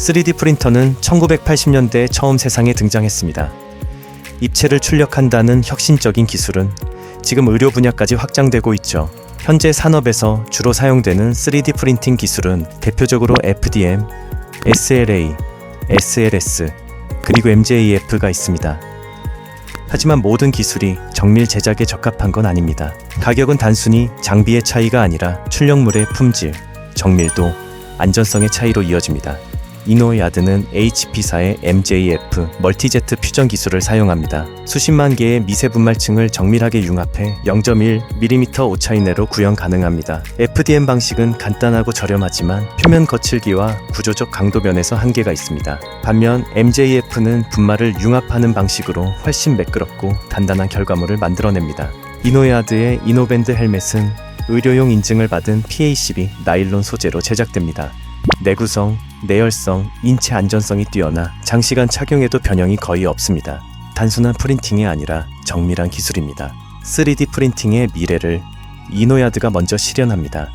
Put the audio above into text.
3D 프린터는 1980년대에 처음 세상에 등장했습니다. 입체를 출력한다는 혁신적인 기술은 지금 의료 분야까지 확장되고 있죠. 현재 산업에서 주로 사용되는 3D 프린팅 기술은 대표적으로 FDM, SLA, SLS, 그리고 MJF가 있습니다. 하지만 모든 기술이 정밀 제작에 적합한 건 아닙니다. 가격은 단순히 장비의 차이가 아니라 출력물의 품질, 정밀도, 안전성의 차이로 이어집니다. 이노야드는 HP사의 MJF 멀티제트 퓨전 기술을 사용합니다. 수십만 개의 미세 분말층을 정밀하게 융합해 0.1mm 오차 이 내로 구현 가능합니다. FDM 방식은 간단하고 저렴하지만 표면 거칠기와 구조적 강도 면에서 한계가 있습니다. 반면 MJF는 분말을 융합하는 방식으로 훨씬 매끄럽고 단단한 결과물을 만들어냅니다. 이노야드의 이노밴드 헬멧은 의료용 인증을 받은 PACB 나일론 소재로 제작됩니다. 내구성, 내열성, 인체 안전성이 뛰어나 장시간 착용해도 변형이 거의 없습니다. 단순한 프린팅이 아니라 정밀한 기술입니다. 3D 프린팅의 미래를 이노야드가 먼저 실현합니다.